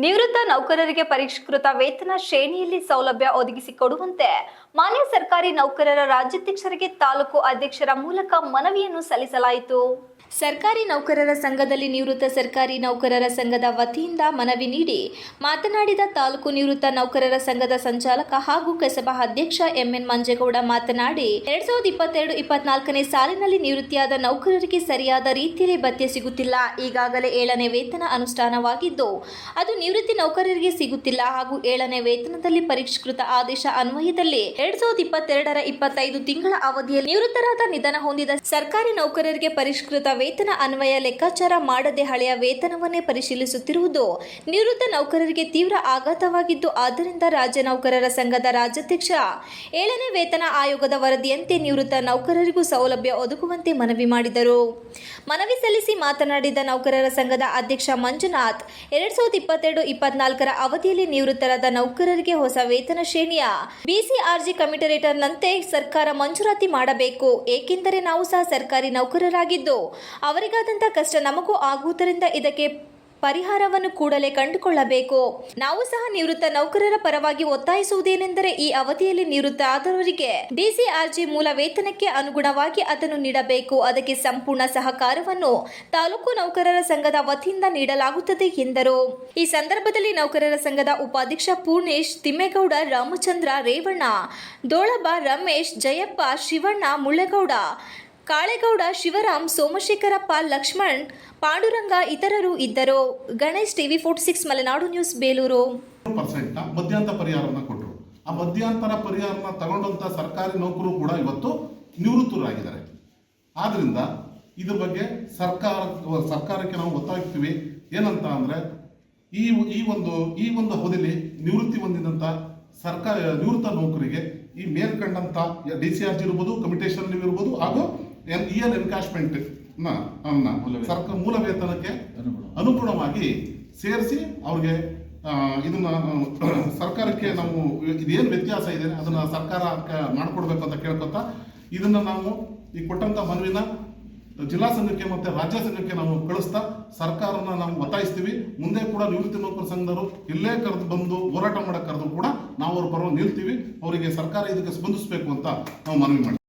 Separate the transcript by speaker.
Speaker 1: ನಿವೃತ್ತ ನೌಕರರಿಗೆ ಪರಿಷ್ಕೃತ ವೇತನ ಶ್ರೇಣಿಯಲ್ಲಿ ಸೌಲಭ್ಯ ಒದಗಿಸಿಕೊಡುವಂತೆ ಮಾನ್ಯ ಸರ್ಕಾರಿ ನೌಕರರ ರಾಜ್ಯಾಧ್ಯಕ್ಷರಿಗೆ ತಾಲೂಕು ಅಧ್ಯಕ್ಷರ ಮೂಲಕ ಮನವಿಯನ್ನು ಸಲ್ಲಿಸಲಾಯಿತು. ಸರ್ಕಾರಿ ನೌಕರರ ಸಂಘದಲ್ಲಿ ನಿವೃತ್ತ ಸರ್ಕಾರಿ ನೌಕರರ ಸಂಘದ ವತಿಯಿಂದ ಮನವಿ ನೀಡಿ ಮಾತನಾಡಿದ ತಾಲೂಕು ನಿವೃತ್ತ ನೌಕರರ ಸಂಘದ ಸಂಚಾಲಕ ಹಾಗೂ ಕಸಬಾ ಅಧ್ಯಕ್ಷ ಎಂಎನ್ ಮಂಜೇಗೌಡ ಮಾತನಾಡಿ, ಎರಡ್ ಸಾವಿರದ ಇಪ್ಪತ್ತೆರಡು ಇಪ್ಪತ್ನಾಲ್ಕನೇ ಸಾಲಿನಲ್ಲಿ ನಿವೃತ್ತಿಯಾದ ನೌಕರರಿಗೆ ಸರಿಯಾದ ರೀತಿಯಲ್ಲಿ ಭತ್ಯೆ ಸಿಗುತ್ತಿಲ್ಲ. ಈಗಾಗಲೇ ಏಳನೇ ವೇತನ ಅನುಷ್ಠಾನವಾಗಿದ್ದು, ಅದು ನಿವೃತ್ತಿ ನೌಕರರಿಗೆ ಸಿಗುತ್ತಿಲ್ಲ ಹಾಗೂ ಏಳನೇ ವೇತನದಲ್ಲಿ ಪರಿಷ್ಕೃತ ಆದೇಶ ಅನ್ವಯದಲ್ಲಿ ಎರಡ್ ಸಾವಿರದ ಇಪ್ಪತ್ತೆರಡರ ಇಪ್ಪತ್ತೈದು ತಿಂಗಳ ಅವಧಿಯಲ್ಲಿ ನಿವೃತ್ತರಾದ ನಿಧನ ಹೊಂದಿದ ಸರ್ಕಾರಿ ನೌಕರರಿಗೆ ಪರಿಷ್ಕೃತ ವೇತನ ಅನ್ವಯ ಲೆಕ್ಕಾಚಾರ ಮಾಡದೆ ಹಳೆಯ ವೇತನವನ್ನೇ ಪರಿಶೀಲಿಸುತ್ತಿರುವುದು ನಿವೃತ್ತ ನೌಕರರಿಗೆ ತೀವ್ರ ಆಘಾತವಾಗಿದ್ದು, ಆದ್ದರಿಂದ ರಾಜ್ಯ ನೌಕರರ ಸಂಘದ ರಾಜ್ಯಾಧ್ಯಕ್ಷ, ಏಳನೇ ವೇತನ ಆಯೋಗದ ವರದಿಯಂತೆ ನಿವೃತ್ತ ನೌಕರರಿಗೂ ಸೌಲಭ್ಯ ಒದಗುವಂತೆ ಮನವಿ ಮಾಡಿದರು. ಮನವಿ ಸಲ್ಲಿಸಿ ಮಾತನಾಡಿದ ನೌಕರರ ಸಂಘದ ಅಧ್ಯಕ್ಷ ಮಂಜುನಾಥ್, ಎರಡ್ ಸಾವಿರದ ಇಪ್ಪತ್ತೆರಡು ಇಪ್ಪತ್ನಾಲ್ಕರ ಅವಧಿಯಲ್ಲಿ ನಿವೃತ್ತರಾದ ನೌಕರರಿಗೆ ಹೊಸ ವೇತನ ಶ್ರೇಣಿಯ ಬಿಸಿಆರ್ಜಿ ಕಮಿಟರೇಟರ್ನಂತೆ ಸರ್ಕಾರ ಮಂಜೂರಾತಿ ಮಾಡಬೇಕು. ಏಕೆಂದರೆ ನಾವು ಸಹ ಸರ್ಕಾರಿ ನೌಕರರಾಗಿದ್ದು ಅವರಿಗಾದಂಥ ಕಷ್ಟ ನಮಗೂ ಆಗುವುದರಿಂದ ಇದಕ್ಕೆ ಪರಿಹಾರವನ್ನು ಕೂಡಲೇ ಕಂಡುಕೊಳ್ಳಬೇಕು. ನಾವು ಸಹ ನಿವೃತ್ತ ನೌಕರರ ಪರವಾಗಿ ಒತ್ತಾಯಿಸುವುದೇನೆಂದರೆ ಈ ಅವಧಿಯಲ್ಲಿ ನಿವೃತ್ತ ಆದವರಿಗೆ ಡಿಸಿಆರ್ಜಿ ಮೂಲ ವೇತನಕ್ಕೆ ಅನುಗುಣವಾಗಿ ಅದನ್ನು ನೀಡಬೇಕು. ಅದಕ್ಕೆ ಸಂಪೂರ್ಣ ಸಹಕಾರವನ್ನು ತಾಲೂಕು ನೌಕರರ ಸಂಘದ ವತಿಯಿಂದ ನೀಡಲಾಗುತ್ತದೆ ಎಂದರು. ಈ ಸಂದರ್ಭದಲ್ಲಿ ನೌಕರರ ಸಂಘದ ಉಪಾಧ್ಯಕ್ಷ ಪೂರ್ಣೇಶ್ ತಿಮ್ಮೇಗೌಡ, ರಾಮಚಂದ್ರ ರೇವಣ್ಣ, ದೋಳಬ ರಮೇಶ್, ಜಯಪ್ಪ ಶಿವಣ್ಣ ಮುಳ್ಳೆಗೌಡ ಕಾಳೇಗೌಡ, ಶಿವರಾಮ್ ಸೋಮಶೇಖರಪ್ಪ ಲಕ್ಷ್ಮಣ್, ಪಾಂಡುರಂಗ ಇತರರು ಇದ್ದರು. Ganesh TV forty six, Malenadu news, Belur.
Speaker 2: ಮಧ್ಯಂತರ ಪರಿಹಾರನ ಕೊಟ್ಟರು ಆ ಮಧ್ಯಂತರ ಪರಿಹಾರನ ತಗೊಂಡಂತ ಸರ್ಕಾರಿ ನೌಕರು ಕೂಡ ಇವತ್ತು ನಿವೃತ್ತರಾಗಿದ್ದಾರೆ. ಆದ್ರಿಂದ ಇದ್ರ ಬಗ್ಗೆ ಸರ್ಕಾರ, ಸರ್ಕಾರಕ್ಕೆ ನಾವು ಗೊತ್ತಾಗ್ತೀವಿ. ಏನಂತ ಅಂದ್ರೆ, ಈ ಈ ಒಂದು ಈ ಒಂದು ಅವಧಿಲಿ ನಿವೃತ್ತಿ ಹೊಂದಿದಂತ ಸರ್ಕಾರ ನಿವೃತ್ತ ನೌಕರಿಗೆ ಈ ಮೇಲ್ಕಂಡಂತ ಡಿ ಸಿ ಆರ್ ಜಿ ಇರ್ಬೋದು ಕಮಿಟೇಷನ್ ಇರ್ಬೋದು, ಹಾಗೂ ಎನ್ ಇ ನ ಎನ್ಕಾಶ್ಮೆಂಟ್ ಸರ್ಕಾರ ಮೂಲ ವೇತನಕ್ಕೆ ಅನುಗುಣವಾಗಿ ಸೇರಿಸಿ ಅವ್ರಿಗೆ ಇದನ್ನ ಸರ್ಕಾರಕ್ಕೆ ನಾವು ಇದೇನು ವ್ಯತ್ಯಾಸ ಇದೆ ಅದನ್ನ ಸರ್ಕಾರ ಮಾಡಿಕೊಡ್ಬೇಕು ಅಂತ ಕೇಳ್ಕೊತ ಇದನ್ನ ನಾವು ಈ ಕೊಟ್ಟಂತ ಮನವಿನ ಜಿಲ್ಲಾ ಸಂಘಕ್ಕೆ ಮತ್ತೆ ರಾಜ್ಯ ಸಂಘಕ್ಕೆ ನಾವು ಕಳಿಸ್ತಾ ಸರ್ಕಾರನ ನಾವು ಒತ್ತಾಯಿಸ್ತೀವಿ. ಮುಂದೆ ಕೂಡ ನಿವೃತ್ತಿ ನೌಕರ ಸಂಘದವರು ಇಲ್ಲೇ ಕರೆದು ಬಂದು ಹೋರಾಟ ಮಾಡಕ್ ಕರೆದು ಕೂಡ ನಾವು ಅವ್ರ ಬರೋ ನಿಲ್ತೀವಿ. ಅವರಿಗೆ ಸರ್ಕಾರ ಇದಕ್ಕೆ ಸ್ಪಂದಿಸಬೇಕು ಅಂತ ನಾವು ಮನವಿ ಮಾಡ್ತೀವಿ.